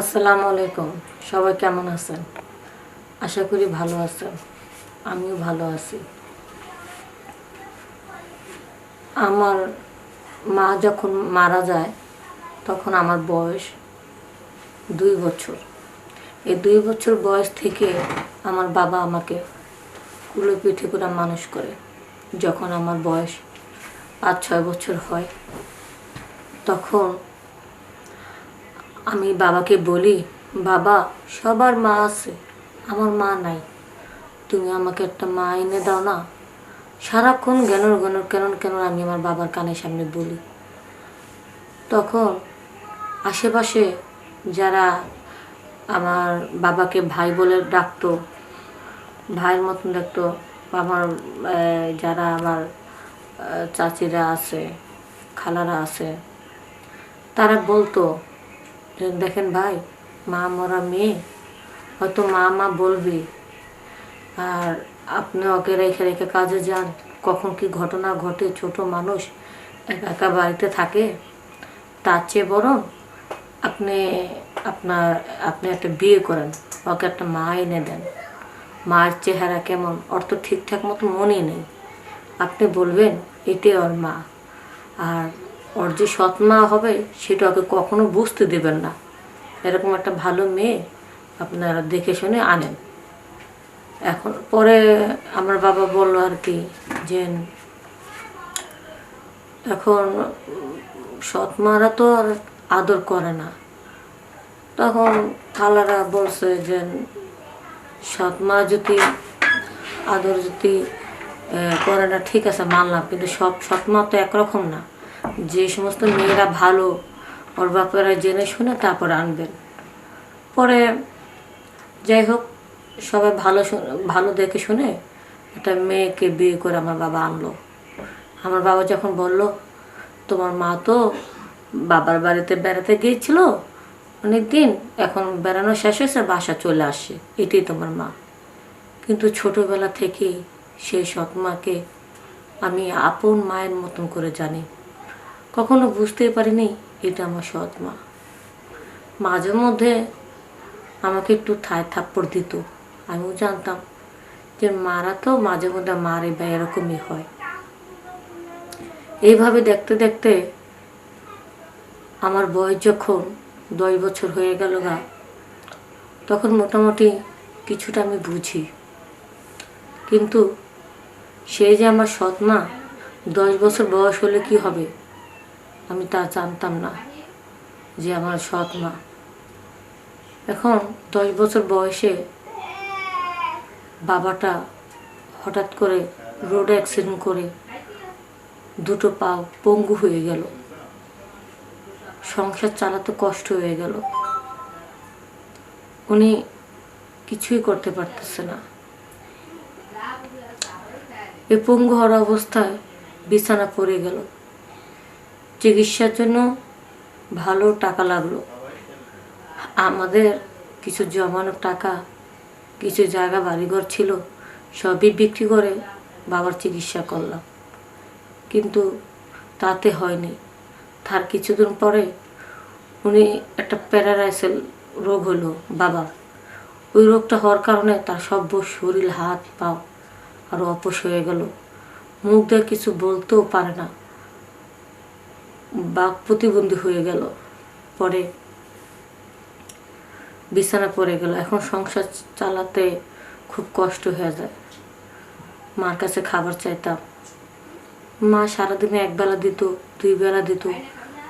আসসালামু আলাইকুম। সবাই কেমন আছেন? আশা করি ভালো আছেন। আমিও ভালো আছি। আমার মা যখন মারা যায়, তখন আমার বয়স দুই বছর। এই দুই বছর বয়স থেকে আমার বাবা আমাকে কুলো পিঠে করে মানুষ করে। যখন আমার বয়স পাঁচ ছয় বছর হয়, তখন আমি বাবাকে বলি, বাবা, সবার মা আছে, আমার মা নাই। তুমি আমাকে একটা মা এনে দাও না? সারাক্ষণ জ্ঞানর জ্ঞানর কেন কেন আমি আমার বাবার কানের সামনে বলি। তখন আশেপাশে যারা আমার বাবাকে ভাই বলে ডাকতো, ভাইয়ের মতন দেখতো, আমার যারা আমার চাচিরা আছে, খালারা আছে, তারা বলতো দেখেন ভাই, মা মরা মেয়ে, হয়তো মা মা বলবে, আর আপনি ওকে রেখে রেখে কাজে যান। কখন কি ঘটনা ঘটে, ছোট মানুষ একা একা বাড়িতে থাকে, তার চেয়ে বরং আপনি আপনার, আপনি একটা বিয়ে করেন, ওকে একটা মা এনে দেন। মার চেহারা কেমন, ওর তো ঠিকঠাক মতো মনে নেই। আপনি বলবেন, এটাই ওর মা। আর ওর যে সৎ মা হবে, সেটা ওকে কখনো বুঝতে দেবেন না। এরকম একটা ভালো মেয়ে আপনারা দেখে শুনে আনেন। এখন পরে আমার বাবা বলল আর কি যে, এখন সৎ মারা তো আর আদর করে না। তখন খালারা বলছে যে সৎ মা যদি আদর যদি করে না, ঠিক আছে, মানলাম, কিন্তু সব সৎ মা তো একরকম না। যে সমস্ত মেয়েরা ভালো, ওর বাপেরা জেনে শুনে তারপর আনবেন। পরে যাই হোক, সবাই ভালো ভালো দেখে শুনে একটা মেয়েকে বিয়ে করে আমার বাবা আনলো। আমার বাবা যখন বলল, তোমার মা তো বাবার বাড়িতে বেড়াতে গিয়েছিল অনেক দিন এখন বেড়ানো শেষ হয়েছে, বাসা চলে আসে এটাই তোমার মা। কিন্তু ছোটবেলা থেকেই সেই সৎ মাকে আমি আপন মায়ের মতন করে জানি। কখনো বুঝতেই পারিনি এটা আমার সৎ মা। মাঝে মধ্যে আমাকে একটু থায় থাপ্পড় দিত, আমিও জানতাম যে মারা তো মাঝে মধ্যে মারে বা এরকমই হয়। এইভাবে দেখতে দেখতে আমার বয়স যখন দশ বছর হয়ে গেল গা, তখন মোটামুটি কিছুটা আমি বুঝি। কিন্তু সে যে আমার সৎ মা, দশ বছর বয়স হলে কি হবে? আমি তা জানতাম না যে আমার সৎ মা। এখন দশ বছর বয়সে বাবাটা হঠাৎ করে রোড অ্যাক্সিডেন্ট করে দুটো পা পঙ্গু হয়ে গেল। সংসার চালাতে কষ্ট হয়ে গেল। উনি কিছুই করতে পারতেছে না। এই পঙ্গু হওয়ার অবস্থায় বিছানা পড়ে গেল। চিকিৎসার জন্য ভালো টাকা লাগল। আমাদের কিছু জমানো টাকা, কিছু জায়গা বাড়িঘর ছিল, সবই বিক্রি করে বাবার চিকিৎসা করলাম। কিন্তু তাতে হয়নি। তার কিছুদিন পরে উনি একটা প্যারালাইসেল রোগ হলো বাবার ওই রোগটা হওয়ার কারণে তার সব শরীর, হাত পাও আরও অপস হয়ে গেল। মুখ দিয়ে কিছু বলতেও পারে না। বাক প্রতিবন্ধী হয়ে গেল। পরে বিছানা পড়ে গেল। এখন সংসার চালাতে খুব কষ্ট হয়ে যায়। মার কাছে খাবার চাইতাম। মা সারাদিনে এক বেলা দিত দুই বেলা দিত,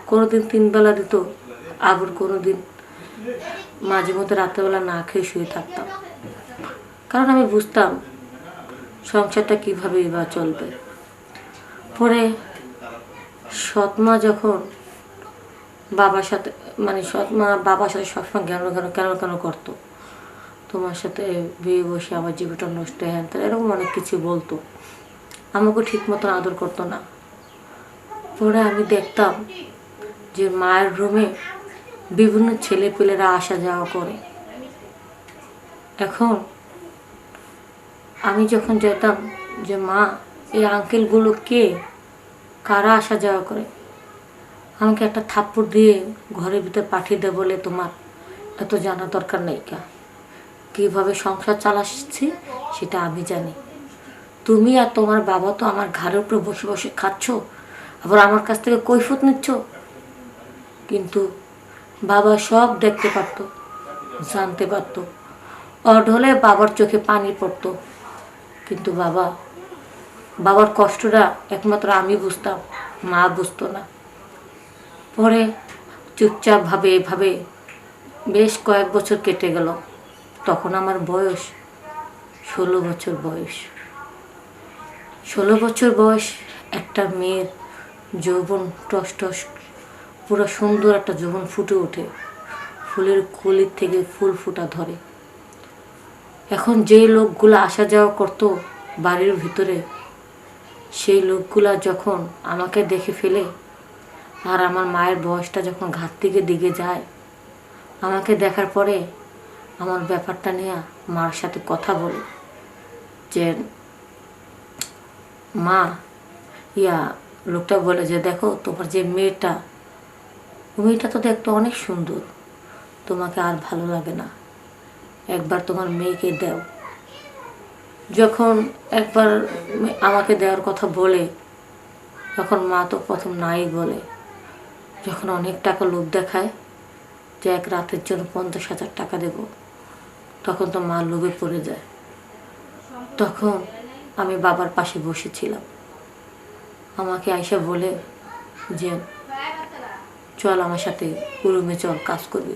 কোনোদিন তিন বেলা দিত, আবার কোনোদিন মাঝে মধ্যে রাত্রেবেলা না খেয়ে শুয়ে থাকতাম। কারণ আমি বুঝতাম, সংসারটা কীভাবে বা চলবে। পরে সৎমা যখন বাবার সাথে মানে সৎমা বাবার সাথে সবসময় জ্ঞান কেন কেন কেন করতো। তোমার সাথে বিয়ে বসে আমার জীবিকা নষ্ট হ্যান ত্যান এরকম অনেক কিছু বলতো। আমাকে ঠিক মতন আদর করতো না। পরে আমি দেখতাম যে মায়ের রুমে বিভিন্ন ছেলে পেলেরা আসা যাওয়া করে। এখন আমি যখন যেতাম যে মা, এই আঙ্কেলগুলো কে? কারা আসা যাওয়া করে? আমাকে একটা থাপ্পড় দিয়ে ঘরের ভিতর পাঠিয়ে দে বলে তোমার। এত জানা দরকার নেই কা। কীভাবে সংসার চালাচ্ছি সেটা আমি জানি। তুমি আর তোমার বাবা তো আমার ঘাড়ের উপরে বসে বসে খাচ্ছ, আবার আমার কাছ থেকে কৈফত নিচ্ছ। কিন্তু বাবা সব দেখতে পারতো, জানতে পারতো। অড হলে বাবার চোখে পানি পড়তো, কিন্তু বাবা বাবার কষ্টটা একমাত্র আমি বুঝতাম, মা বুঝতো না। পরে চুপচাপভাবে এভাবে বেশ কয়েক বছর কেটে গেল। তখন আমার বয়স ষোলো বছর বয়স। ষোলো বছর বয়স একটা মেয়ের যৌবন টস টস, পুরো সুন্দর একটা যৌবন ফুটে ওঠে। ফুলের কলির থেকে ফুল ফুটা ধরে। এখন যে লোকগুলো আসা যাওয়া করতো বাড়ির ভিতরে সেই লোকগুলা যখন আমাকে দেখে ফেলে আর আমার মায়ের বয়সটা যখন ঘাট থেকে দিকে যায়, আমাকে দেখার পরে আমার ব্যাপারটা নিয়ে মার সাথে কথা বলে যে, মা, ইয়া, লোকটা বলে যে, দেখো, তোমার যে মেয়েটা মেয়েটা তো দেখতে অনেক সুন্দর, তোমাকে আর ভালো লাগে না। একবার তোমার মেয়েকে দাও। যখন একবার আমাকে দেওয়ার কথা বলে, তখন মা তো প্রথম নাই বলে। যখন অনেক টাকা লোভ দেখায়, যে এক রাতের জন্য পঞ্চাশ হাজার টাকা দেব, তখন তো মা লোভে পড়ে যায়। তখন আমি বাবার পাশে বসেছিলাম। আমাকে আইসা বলে যে, চল আমার সাথে রুমে চল, কাজ করবি।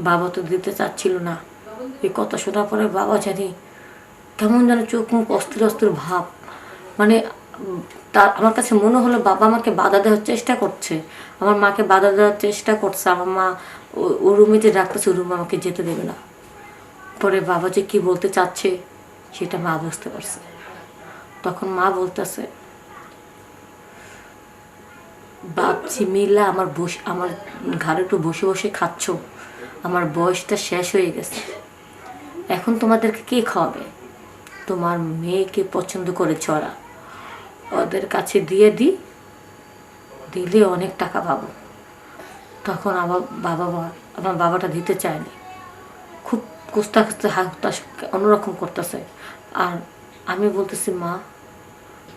বাবা তো দিতে চাচ্ছিল না। এই কথা শোনার পরে বাবা জানি কেমন যেন চোখ মুখ অস্থির অস্থির ভাব। মানে তার, আমার কাছে মনে হলো বাবা আমাকে বাধা দেওয়ার চেষ্টা করছে। আমার মাকে বাধা দেওয়ার চেষ্টা করছে। আমার মা ও- রুমে যে ডাকতেছে, ও রুমে আমাকে যেতে দেবে না। পরে বাবা যে কি বলতে চাচ্ছে, সেটা মা বুঝতে পারছে। তখন মা বলতেছে, বাপজি মিল্লা আমার বসে, আমার ঘাড়ে একটু বসে বসে খাচ্ছ। আমার বয়সটা শেষ হয়ে গেছে। এখন তোমাদেরকে কে খাওয়াবে? তোমার মেয়েকে পছন্দ করেছে ওরা। ওদের কাছে দিয়ে দিই দিলে অনেক টাকা পাবো। তখন আমার বাবা মা- আমার বাবাটা দিতে চায়নি। খুব কুস্তা কুস্তা হাতাশ অন্যরকম করতেছে। আর আমি বলতেছি, মা,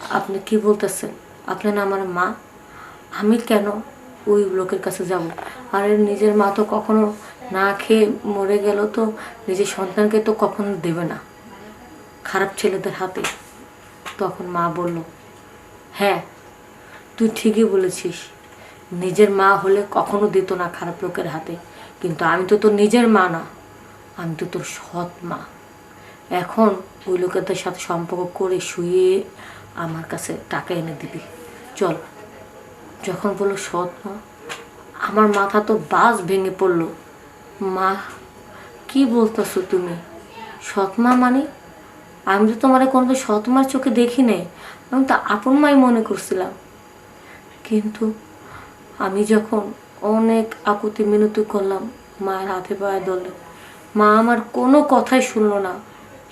আপনি কি বলতেছেন? আপনি না আমার মা? আমি কেন ওই লোকের কাছে যাব? আর, নিজের মা তো কখনো না খেয়ে মরে গেল তো নিজের সন্তানকে তো কখনো দেবে না। খারাপ ছেলেদের হাতে। তখন মা বলল হ্যাঁ তুই ঠিকই বলেছিস। নিজের মা হলে কখনো দিত না খারাপ লোকের হাতে। কিন্তু আমি তো তোর নিজের মা না, আমি তো তোর সৎ মা। এখন ওই লোকেদের সাথে সম্পর্ক করে শুয়ে আমার কাছে টাকা এনে দিবি। চল। যখন বলল, সৎ মা? আমার মাথা তো বাস ভেঙে পড়ল। মা, কি বলতেছো তুমি? সৎ মা মানে আমি তো তোমার কোনো সৎ মার চোখে দেখি নাই আমি তো আপন মাই মনে করছিলাম। কিন্তু আমি যখন অনেক আকুতি মিনতি করলাম, মায়ের হাতে পায়ে ধরলে, মা আমার কোনো কথাই শুনলো না।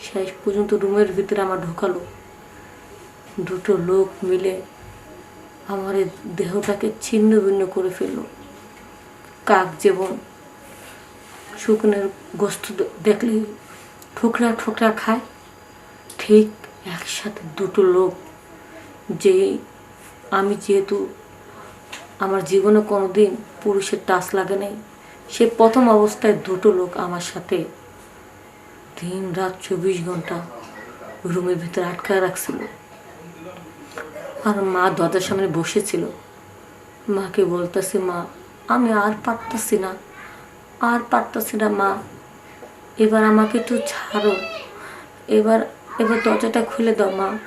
শেষ পর্যন্ত রুমের ভিতরে আমার ঢোকালো। দুটো লোক মিলে আমার দেহটাকে ছিন্ন ভিন্ন করে ফেলল। কাক যেমন শুকনের গোস্ত দেখলে ঠোকরা ঠোকরা খায় ঠিক একসাথে দুটো লোক যে আমি যেহেতু আমার জীবনে কোনো দিন পুরুষের টাচ লাগে নাই, সে প্রথম অবস্থায় দুটো লোক আমার সাথে দিন রাত চব্বিশ ঘণ্টা রুমের ভিতরে আটকায় রাখছিল। আর মা দরজার সামনে বসেছিল। মাকে বলতেছি, মা, আমি আর পারতাছি না, আর পারতাছি না, মা। এবার আমাকে একটু ছাড়ো। এবার এবার দরজাটা খুলে দাও, মা।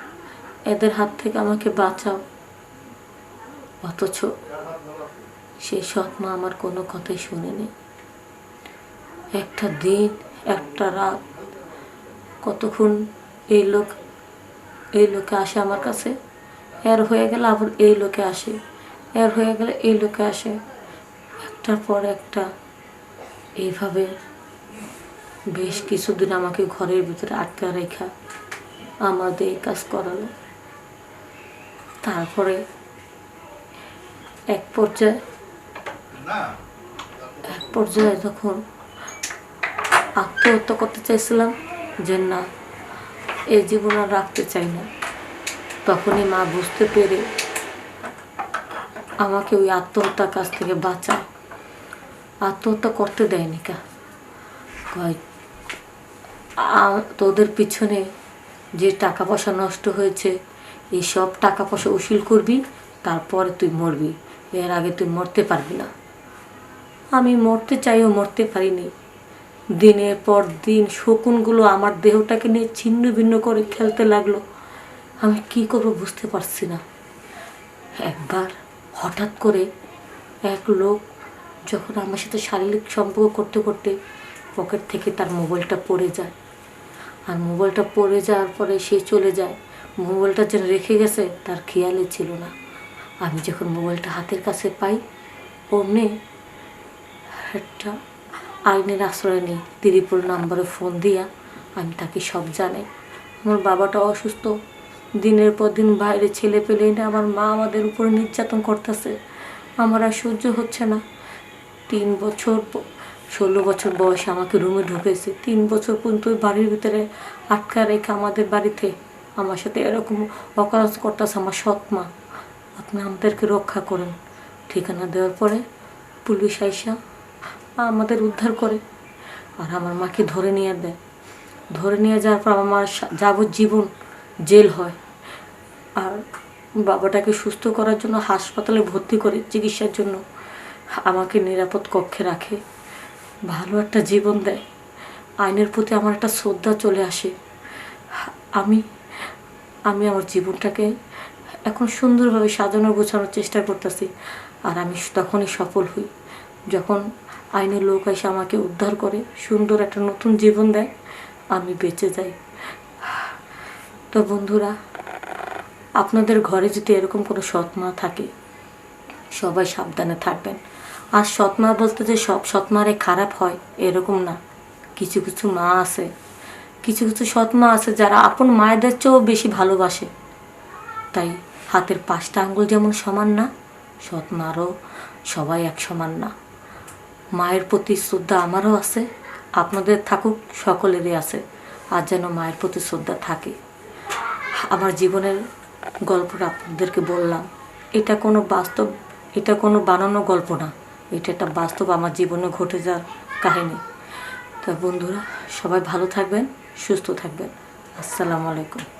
এদের হাত থেকে আমাকে বাঁচাও। অথচ সেই সৎ মা আমার কোনো কথাই শুনেনি। একটা দিন, একটা রাত, কতক্ষণ এই লোক, এই লোকে আসে আমার কাছে? এর হয়ে গেলে আবার এই লোকে আসে। এর হয়ে গেলে এই লোকে আসে। একটার পর একটা এইভাবে বেশ কিছুদিন আমাকে ঘরের ভিতরে আটকা রেখা আমাদের কাজ করালো। তারপরে এক পর্যায়ে এক পর্যায়ে যখন আত্মহত্যা করতে চাইছিলাম যে না এই জীবন আর রাখতে চাই না তখনই মা বুঝতে পেরে আমাকে ওই আত্মহত্যার কাছ থেকে বাঁচায়। আত্মহত্যা করতে দেয়নি কা। কয় তোদের পিছনে যে টাকা পয়সা নষ্ট হয়েছে, এই সব টাকা পয়সা উসুল করবি, তারপরে তুই মরবি। এর আগে তুই মরতে পারবি না। আমি মরতে চাইও মরতে পারিনি। দিনের পর দিন শকুনগুলো আমার দেহটাকে নিয়ে ছিন্ন ভিন্ন করে খেলতে লাগল। আমি কি করব বুঝতে পারছি না। একবার হঠাৎ করে এক লোক যখন আমার সাথে শারীরিক সম্পর্ক করতে করতে পকেট থেকে তার মোবাইলটা পড়ে যায়। আর মোবাইলটা পড়ে যাওয়ার পরে সে চলে যায়। মোবাইলটা যেন রেখে গেছে, তার খেয়ালই ছিল না। আমি যখন মোবাইলটা হাতের কাছে পাই, অমনি একটা আইনের আশ্রয় নিই। ত্রিপুল নাম্বারে ফোন দিয়া আমি তাকে সব জানাই। আমার বাবাটা অসুস্থ। দিনের পর দিন বাইরে ছেলে পেলে না আমার মা আমাদের উপরে নির্যাতন করতেছে। আমার আর সহ্য হচ্ছে না। তিন বছর ষোলো বছর বয়সে আমাকে রুমে ঢুকেছে। তিন বছর পর্যন্ত বাড়ির ভিতরে আটকা রেখে আমাদের বাড়িতে আমার সাথে এরকম অকাজ করতেছে আমার সৎ মা। আপনি আমাদেরকে রক্ষা করেন। ঠিকানা দেওয়ার পরে পুলিশ আইসা আমাদের উদ্ধার করে আর আমার মাকে ধরে নিয়ে দেয়। ধরে নিয়ে যাওয়ার পর আমার যাবজ্জীবন জেল হয়। আর বাবাটাকে সুস্থ করার জন্য হাসপাতালে ভর্তি করে চিকিৎসার জন্য আমাকে নিরাপদ কক্ষে রাখে। ভালো একটা জীবন দেয়। আইনের প্রতি আমার একটা শ্রদ্ধা চলে আসে। আমি আমি আমার জীবনটাকে এখন সুন্দরভাবে সাজানো গোছানোর চেষ্টা করতেছি আর আমি তখনই সফল হই। যখন আইনের লোক এসে আমাকে উদ্ধার করে, সুন্দর একটা নতুন জীবন দেয়, আমি বেঁচে যাই। তো বন্ধুরা, আপনাদের ঘরে যদি এরকম কোনো সৎ মা থাকে, সবাই সাবধানে থাকবেন। আর সৎ মা বলতে যে সব সৎ মারে খারাপ হয়, এরকম না। কিছু কিছু মা আছে। কিছু কিছু সৎ মা আছে যারা আপন মায়েদের চেয়েও বেশি ভালোবাসে। তাই হাতের পাঁচটা আঙ্গুল যেমন সমান না সৎ মারও সবাই এক সমান না। মায়ের প্রতি শ্রদ্ধা আমারও আছে, আপনাদের থাকুক, সকলেরই আছে। আর যেন মায়ের প্রতি শ্রদ্ধা থাকে। আমার জীবনের গল্পটা আপনাদেরকে বললাম। এটা কোনো বাস্তব, এটা কোনো বানানো গল্প না। এটা একটা বাস্তব আমার জীবনে ঘটে যাওয়ার কাহিনী। তা বন্ধুরা, সবাই ভালো থাকবেন, সুস্থ থাকবেন। আসসালামু আলাইকুম।